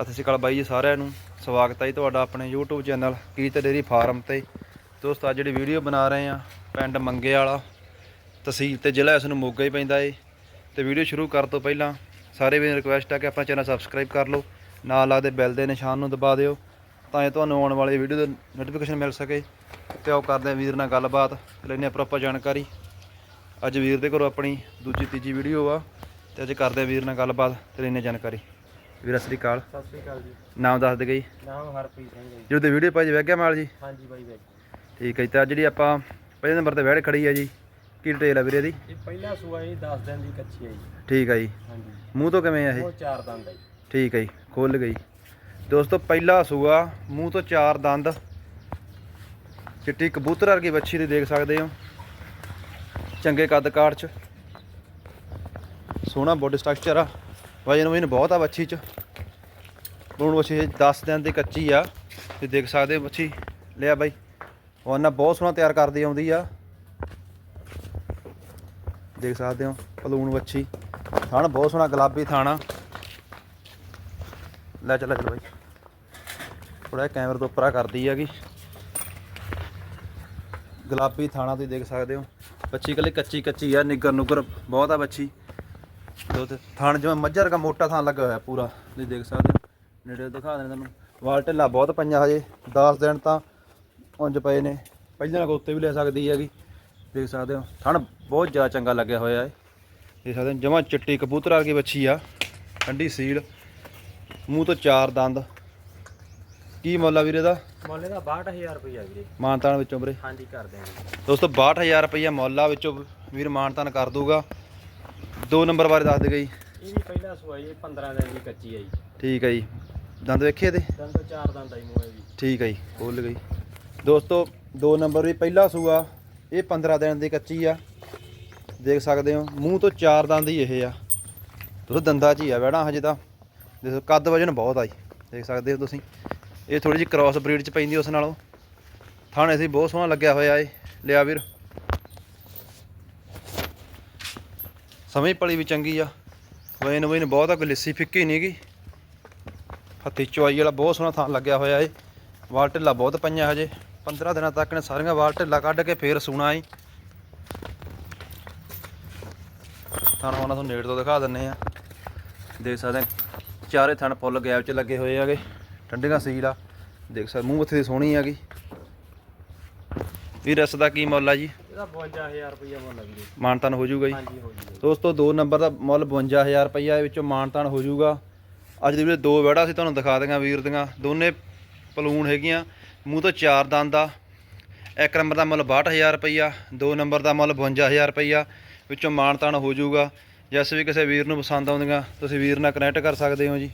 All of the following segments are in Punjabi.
ਸਤਿ ਸ਼੍ਰੀ ਅਕਾਲ ਬਾਈ ਜੀ ਸਾਰਿਆਂ ਨੂੰ। ਸਵਾਗਤ ਹੈ ਜੀ ਤੁਹਾਡਾ ਆਪਣੇ YouTube channel Kirat dairy farm ਤੇ। ਦੋਸਤ, ਅੱਜ ਜਿਹੜੀ ਵੀਡੀਓ ਬਣਾ ਰਹੇ ਆ ਪਿੰਡ ਮੰਗੇ ਵਾਲਾ, ਤਹਿਸੀਲ ਤੇ ਜ਼ਿਲ੍ਹਾ ਇਸ ਨੂੰ ਮੋਗਾ ਹੀ ਪੈਂਦਾ ਏ। ਤੇ ਵੀਡੀਓ ਸ਼ੁਰੂ ਕਰਨ ਤੋਂ ਪਹਿਲਾਂ ਸਾਰੇ ਵੀਰ ਰਿਕੁਐਸਟ ਆ ਕਿ ਆਪਣਾ ਚੈਨਲ ਸਬਸਕ੍ਰਾਈਬ ਕਰ ਲਓ, ਨਾਲ ਲੱਗਦੇ ਬੈਲ ਦੇ ਨਿਸ਼ਾਨ ਨੂੰ ਦਬਾ ਦਿਓ, ਤਾਂ ਇਹ ਤੁਹਾਨੂੰ ਆਉਣ ਵਾਲੀ ਵੀਡੀਓ ਦਾ ਨੋਟੀਫਿਕੇਸ਼ਨ ਮਿਲ ਸਕੇ। ਤੇ ਆਓ ਕਰਦੇ ਆ ਵੀਰ ਨਾਲ ਗੱਲਬਾਤ, ਲੈਂਦੇ ਆ ਪ੍ਰੋਪਰ ਜਾਣਕਾਰੀ। ਅੱਜ ਵੀਰ ਦੇ ਘਰੋਂ ਆਪਣੀ ਦੂਜੀ ਤੀਜੀ ਵੀਡੀਓ ਆ, ਤੇ ਅੱਜ ਕਰਦੇ ਆ ਵੀਰ ਨਾਲ ਗੱਲਬਾਤ, ਤੇ ਲੈਂਦੇ ਆ ਜਾਣਕਾਰੀ। ਵੀਰ ਸਤਿ ਸ੍ਰੀ ਅਕਾਲ। ਸਤਿ ਸ੍ਰੀ ਅਕਾਲ ਜੀ। ਨਾਮ ਦੱਸ ਦੇ ਗਈ ਨਾਮ ਹਰਪ੍ਰੀਤ ਸਿੰਘ ਹੈ ਜੀ। ਜਦੋਂ ਵੀਡੀਓ ਪਾਈ ਵੈਗਿਆ ਮਾਲ ਜੀ? ਹਾਂਜੀ ਬਾਈ ਬਾਈ ਠੀਕ ਹੈ ਜੀ ਤੇ ਜਿਹੜੀ ਆਪਾਂ ਪਹਿਲੇ ਨੰਬਰ ਤੇ ਵੈੜ ਖੜੀ ਆ ਜੀ ਕੀ ਡਿਟੇਲ ਆ ਵੀਰੇ ਦੀ? ਇਹ ਪਹਿਲਾ ਸੂਆ ਜੀ 10 ਦਿਨ ਦੀ ਕੱਚੀ ਹੈ ਜੀ। ਠੀਕ ਆ ਜੀ। ਹਾਂਜੀ। ਮੂੰਹ ਤੋਂ ਕਿਵੇਂ ਆ ਇਹ? ਉਹ ਚਾਰ ਦੰਦ ਹੈ ਜੀ। ਠੀਕ ਹੈ ਜੀ ਖੁੱਲ ਗਈ। ਦੋਸਤੋ ਪਹਿਲਾ ਸੂਆ ਮੂੰਹ ਤੋਂ ਚਾਰ ਦੰਦ। ਚਿੱਟੀ ਕਬੂਤਰ ਵਰਗੀ ਬੱਚੀ ਦੀ ਦੇਖ ਸਕਦੇ ਹੋ। ਚੰਗੇ ਕੱਦ ਕਾਠ ਚ। ਸੋਹਣਾ ਬੋਡੀ ਸਟਰਕਚਰ ਆ। ਵਜਨ ਵਜਨ ਬਹੁਤ ਆ ਬੱਚੀ ਚ। ਹੁਣ ਬੱਚੀ 10 ਦਿਨ ਦੀ ਕੱਚੀ ਆ, ਤੇ ਦੇਖ ਸਕਦੇ ਹੋ ਬੱਚੀ ਲਿਆ ਬਾਈ। ਉਹਨਾਂ ਬਹੁਤ ਸੋਹਣਾ ਤਿਆਰ ਕਰਦੀ ਆਉਂਦੀ ਆ। ਦੇਖ ਸਕਦੇ ਹੋ ਪਲੂਣ ਬੱਚੀ ਥਣ ਬਹੁਤ ਸੋਹਣਾ ਗੁਲਾਬੀ ਥਾਣਾ ਲੈ ਚੱਲ ਚੱਲ ਬਾਈ। ਥੋੜਾ ਕੈਮਰੇ ਤੋਂ ਉੱਪਰਾ ਕਰਦੀ ਹੈਗੀ। ਗੁਲਾਬੀ ਥਾਣਾ ਤੁਸੀਂ ਦੇਖ ਸਕਦੇ ਹੋ। ਬੱਚੀ ਕੱਲੀ ਕੱਚੀ ਕੱਚੀ ਆ ਨਿੱਗਰ ਨੁਗਰ ਬਹੁਤ ਆ ਬੱਚੀ ਦੋ ਤੇ ਥਣ ਜਿਵੇਂ ਮੱਝਰ ਦਾ ਮੋਟਾ ਥਾਂ ਲੱਗਾ ਹੋਇਆ ਪੂਰਾ। ਤੁਸੀਂ ਦੇਖ ਸਕਦੇ ਹੋ। ਨੇੜੇ ਦਿਖਾ ਦੇਣਾ ਤੁਹਾਨੂੰ। ਵਾਲ ਢਿੱਲਾ ਬਹੁਤ ਪਈਆਂ ਹਜੇ। 10 ਦਿਨ ਤਾਂ ਉਂਝ ਪਏ ਨੇ। ਪਹਿਲਾਂ ਕੋ ਉੱਤੇ ਵੀ ਲੈ ਸਕਦੀ ਹੈਗੀ। ਦੇਖ ਸਕਦੇ ਹੋ। ਥਣ ਬਹੁਤ ਜ਼ਿਆਦਾ ਚੰਗਾ ਲੱਗਿਆ ਹੋਇਆ ਹੈ। ਦੇਖ ਸਕਦੇ ਹੋ ਜਮਾਂ ਚਿੱਟੀ ਕਬੂਤਰ ਵਰਗੀ ਬੱਚੀ ਆ। ਠੰਡੀ ਸੀਲ। ਮੂੰਹ ਤੋਂ ਚਾਰ ਦੰਦ। ਕੀ ਮੁੱਲ ਆ ਵੀਰੇ ਦਾ? ਮੁੱਲ ਇਹਦਾ 62000 ਰੁਪਇਆ ਵੀਰੇ। ਮਾਨਤਾਨ ਵਿੱਚੋਂ ਵੀਰੇ। ਹਾਂਜੀ ਕਰ ਦਿਆਂਗੇ। ਦੋਸਤੋ 62000 ਰੁਪਈਆ ਮੁੱਲ ਆ ਵਿੱਚੋਂ। ਵੀਰ ਮਾਨਤਾਨ ਕਰ ਦੂਗਾ। ਦੋ ਨੰਬਰ ਬਾਰੇ ਦੱਸ ਦੇ ਗਈ ਇਹ ਵੀ ਪਹਿਲਾ ਸੂਆ ਜੀ 15 ਦਿਨ ਦੀ ਕੱਚੀ ਹੈ ਜੀ। ਠੀਕ ਹੈ ਜੀ। ਦੰਦ ਵੇਖੇ ਇਹਦੇ? ਦੰਦ ਤੋਂ ਚਾਰ ਦੰਦ ਆਈ ਮੂੰਹ ਵੀ। ਠੀਕ ਹੈ ਜੀ ਖੁੱਲ ਗਈ। ਦੋਸਤੋ ਦੋ ਨੰਬਰ ਵੀ ਪਹਿਲਾ ਸੂਆ ਇਹ 15 ਦਿਨ ਦੀ ਕੱਚੀ ਆ। ਦੇਖ ਸਕਦੇ ਹੋ ਮੂੰਹ ਤੋਂ ਚਾਰ ਦੰਦ ਹੀ ਇਹ ਆ। ਦੋਸਤੋ ਦੰਦਾਂ 'ਚ ਹੀ ਆ ਵੈਣਾ ਹਜੇ ਤਾਂ। ਦੇਖੋ ਕੱਦ ਵਜਨ ਬਹੁਤ ਆ ਜੀ। ਦੇਖ ਸਕਦੇ ਹੋ ਤੁਸੀਂ। ਇਹ ਥੋੜੀ ਜਿਹੀ ਕ੍ਰਾਸ ਬਰੀਡ 'ਚ ਪੈਂਦੀ ਉਸ ਨਾਲੋਂ। ਥਾਣੇ ਸੀ ਬਹੁਤ ਸੋਹਣਾ ਲੱਗਿਆ ਹੋਇਆ ਏ। ਲਿਆ ਵੀਰ। ਸਮਝ ਪਲੀ ਵੀ ਚੰਗੀ ਆ। ਵਜਨ ਵਜਨ ਬਹੁਤ ਆ ਕੋਈ ਲਿੱਸੀ, ਫਿੱਕੀ ਨਹੀਂ ਗੀ। ਹੱਥੀ ਚੁਆਈ ਵਾਲਾ ਬਹੁਤ ਸੋਹਣਾ ਥਾਂ ਲੱਗਿਆ ਹੋਇਆ ਏ। ਵਾਲ ਢਿੱਲਾ ਬਹੁਤ ਪਈਆਂ ਹਜੇ। 15 ਦਿਨਾਂ ਤੱਕ ਨੇ ਸਾਰੀਆਂ ਵਾਲ ਢਿੱਲਾ ਕੱਢ ਕੇ ਫੇਰ ਸੂਣਾ ਏ। ਥਾਂ ਉਹਨਾਂ ਤੋਂ ਨੇੜ ਤੋਂ ਦਿਖਾ ਦਿੰਨੇ ਆ। ਦੇਖ ਸਕਦੇ ਚਾਰੇ ਥਣ ਫੁੱਲ ਗੈਪ 'ਚ ਲੱਗੇ ਹੋਏ ਆਗੇ ਠੰਡੀਆਂ ਸੀਲ ਆ। ਦੇਖ ਸਕਦੇ, ਮੂੰਹ ਮੱਥੇ ਦੀ ਸੋਹਣੀ ਆਗੀ ਵੀ ਰਸ ਦਾ ਕੀ ਮੁੱਲ ਆ ਜੀ? ਇਹਦਾ 52000 ਰੁਪਇਆ ਮੁੱਲ ਹੈ ਵੀਰੇ। ਮਾਨਤਾਨ ਹੋ ਜਾਊਗਾ ਜੀ? ਹਾਂਜੀ ਹੋ ਜੀ। ਦੋਸਤੋ ਦੋ ਨੰਬਰ ਦਾ ਮੁੱਲ 52000 ਰੁਪਈਆ ਇਹ ਵਿੱਚੋਂ ਮਾਨਤਾਨ ਹੋ ਜਾਊਗਾ। ਅੱਜ ਦੇ ਵੀਡੀਓ ਦੋ ਵੜਾ ਸੀ ਤੁਹਾਨੂੰ ਦਿਖਾ ਦਿਆਂ ਵੀਰ ਦੀਆਂ। ਦੋਨੇ ਪਲੂਣ ਹੈਗੀਆਂ। ਮੂੰਹ ਤੋਂ ਚਾਰ ਦੰਦ ਆ। ਇੱਕ ਨੰਬਰ ਦਾ ਮੁੱਲ 62000 ਰੁਪਈਆ। ਦੋ ਨੰਬਰ ਦਾ ਮੁੱਲ 52000 ਰੁਪਈਆ। ਵਿੱਚੋਂ ਮਾਨਤਾਨ ਹੋ ਜਾਊਗਾ। ਜਿਸ ਵੀ ਕਿਸੇ ਵੀਰ ਨੂੰ ਪਸੰਦ ਆਉਂਦੀਆਂ ਤੁਸੀਂ ਵੀਰ ਨਾਲ ਕਨੈਕਟ ਕਰ ਸਕਦੇ ਹੋ ਜੀ।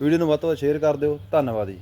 ਵੀਡੀਓ ਨੂੰ ਵੱਧ ਤੋਂ ਵੱਧ ਸ਼ੇਅਰ ਕਰ ਦਿਓ। ਧੰਨਵਾਦ ਜੀ।